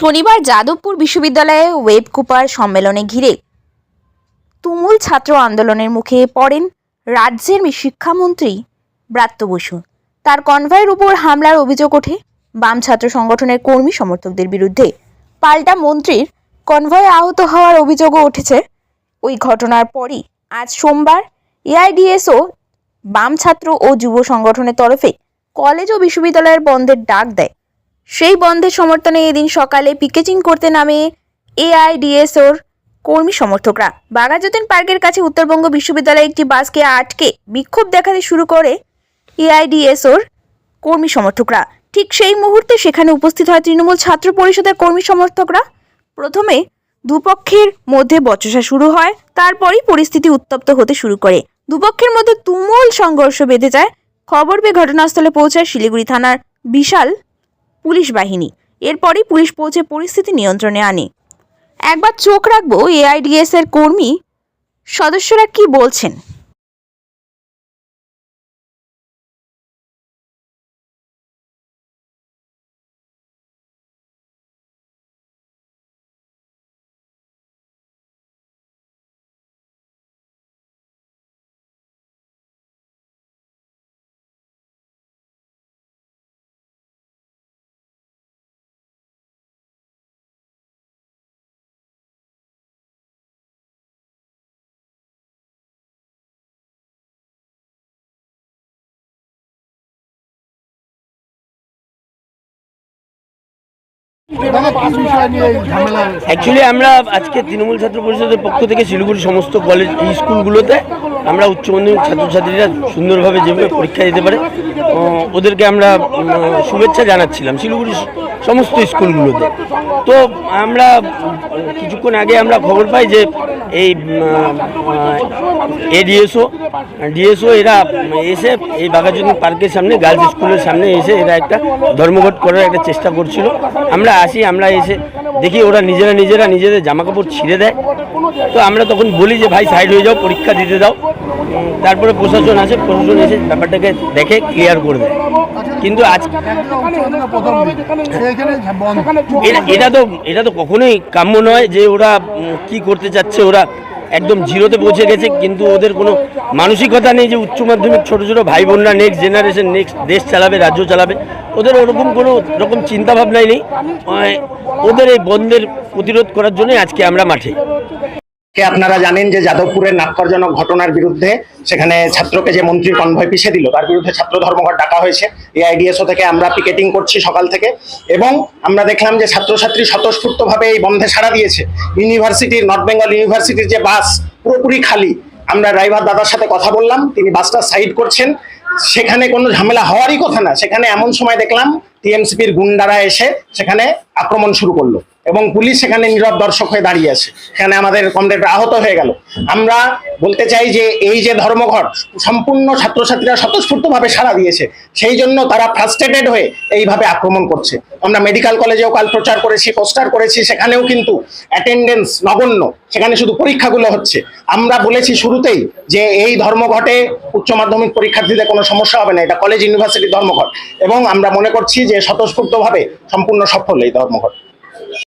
শনিবার যাদবপুর বিশ্ববিদ্যালয়ে web Cooper সম্মেলনে ঘিরে তুমুল ছাত্র আন্দোলনের মুখে পড়েন রাজ্যের শিক্ষামন্ত্রী ব্রাত্য বসু। তার কনভয়ের উপর হামলার অভিযোগ ওঠে বাম ছাত্র সংগঠনের কর্মী সমর্থকদের বিরুদ্ধে। পাল্টা মন্ত্রীর কনভয়ে আহত হওয়ার অভিযোগও উঠেছে। ওই ঘটনার পরই আজ সোমবার এআইডিএসও বাম ছাত্র ও যুব সংগঠনের তরফে কলেজ ও বিশ্ববিদ্যালয়ের বন্ধের ডাক দেয়। সেই বন্ধের সমর্থনে এদিন সকালে পিকেটিং করতে নামে এআইডিএসওর কর্মী সমর্থকরা। বাঘাযতীন পার্কের কাছে উত্তরবঙ্গ বিশ্ববিদ্যালয়ে একটি বাসকে আটকে বিক্ষোভ দেখাতে শুরু করে এআইডিএসওর কর্মী সমর্থকরা। ঠিক সেই মুহূর্তে সেখানে উপস্থিত হয় তৃণমূল ছাত্র পরিষদের কর্মী সমর্থকরা। প্রথমে দুপক্ষের মধ্যে বচসা শুরু হয়, তারপরই পরিস্থিতি উত্তপ্ত হতে শুরু করে। দুপক্ষের মধ্যে তুমুল সংঘর্ষ বেঁধে যায়। খবর পেয়ে ঘটনাস্থলে পৌঁছায় শিলিগুড়ি থানার বিশাল পুলিশ বাহিনী। এরপরই পুলিশ পৌঁছে পরিস্থিতি নিয়ন্ত্রণে আনে। একবার চোখ রাখব এআইডিএস এর কর্মী। সদস্যরা কি বলছেন? অ্যাকচুয়ালি আমরা আজকে তৃণমূল ছাত্র পরিষদের পক্ষ থেকে শিলিগুড়ি সমস্ত কলেজ স্কুলগুলোতে আমরা উচ্চ মাধ্যমিক ছাত্রছাত্রীরা সুন্দরভাবে যেভাবে পরীক্ষা দিতে পারে ওদেরকে আমরা শুভেচ্ছা জানাচ্ছিলাম। শিলিগুড়ি সমস্ত স্কুলগুলোতে তো আমরা কিছুক্ষণ আগে আমরা খবর পাই যে এই এডিএসও ডিএসও এরা এসে এই বাঘাযতীন পার্কের সামনে গার্লস স্কুলের সামনে এসে এরা একটা ধর্মঘট করার একটা চেষ্টা করছিল আমরা আসি আমরা এসে দেখি ওরা নিজেরা নিজেরা নিজেদের জামা কাপড় ছিঁড়ে দেয় তো আমরা তখন বলি যে ভাই সাইড হয়ে যাও পরীক্ষা দিতে দাও তারপরে প্রশাসন আসে প্রশাসন এসে ব্যাপারটাকে দেখে ক্লিয়ার করে দেয় কিন্তু আজ বন্ধ। এটা তো এটা তো কখনোই কাম্য নয় যে ওরা কি করতে চাচ্ছে। ওরা একদম জিরোতে পৌঁছে গেছে কিন্তু ওদের কোনো মানসিকতা নেই যে উচ্চ মাধ্যমিক ছোটো ছোটো ভাই বোনরা নেক্সট জেনারেশন নেক্সট দেশ চালাবে রাজ্য চালাবে। ওদের ওরকম কোনো রকম চিন্তাভাবনাই নেই। ওদের এই বন্ধের প্রতিরোধ করার জন্যই আজকে আমরা মাঠে। কে আপনারা জানেন যে যাদবপুরের নাক্করজনক ঘটনার বিরুদ্ধে সেখানে ছাত্রকে যে মন্ত্রীর কনভয় পিছিয়ে দিল, তার বিরুদ্ধে ছাত্র ধর্মঘট ডাকা হয়েছে। এআইডিএসও থেকে আমরা পিকেটিং করছি সকাল থেকে এবং আমরা দেখলাম যে ছাত্রছাত্রী স্বতঃস্ফূর্তভাবে এই বন্ধে সাড়া দিয়েছে। ইউনিভার্সিটির, নর্থ বেঙ্গল ইউনিভার্সিটির যে বাস পুরোপুরি খালি। আমরা ড্রাইভার দাদার সাথে কথা বললাম, তিনি বাসটা সাইড করছেন। সেখানে কোনো ঝামেলা হওয়ারই কথা না। সেখানে এমন সময় দেখলাম টিএমসিপির গুন্ডারা এসে সেখানে আক্রমণ শুরু করল এবং পুলিশ সেখানে নীরব দর্শক হয়ে দাঁড়িয়ে আছে। সেখানে আমাদের কমরেড আহত হয়ে গেল। আমরা বলতে চাই যে এই যে ধর্মঘট সম্পূর্ণ ছাত্রছাত্রীরা স্বতঃস্ফূর্তভাবে সাড়া দিয়েছে। সেই জন্য তারা ফ্রাস্ট্রেটেড হয়ে এইভাবে আক্রমণ করছে। আমরা মেডিকেল কলেজেও কাল প্রচার করেছি পোস্টার করেছি, সেখানেও কিন্তু অ্যাটেন্ডেন্স নগণ্য। সেখানে শুধু পরীক্ষাগুলো হচ্ছে। আমরা বলেছি শুরুতেই যে এই ধর্মঘটে উচ্চ মাধ্যমিক পরীক্ষার্থীদের কোনো সমস্যা হবে না। এটা কলেজ ইউনিভার্সিটির ধর্মঘট। এবং আমরা মনে করছি যে স্বতঃস্ফূর্তভাবে সম্পূর্ণ সফল এই ধর্মঘট।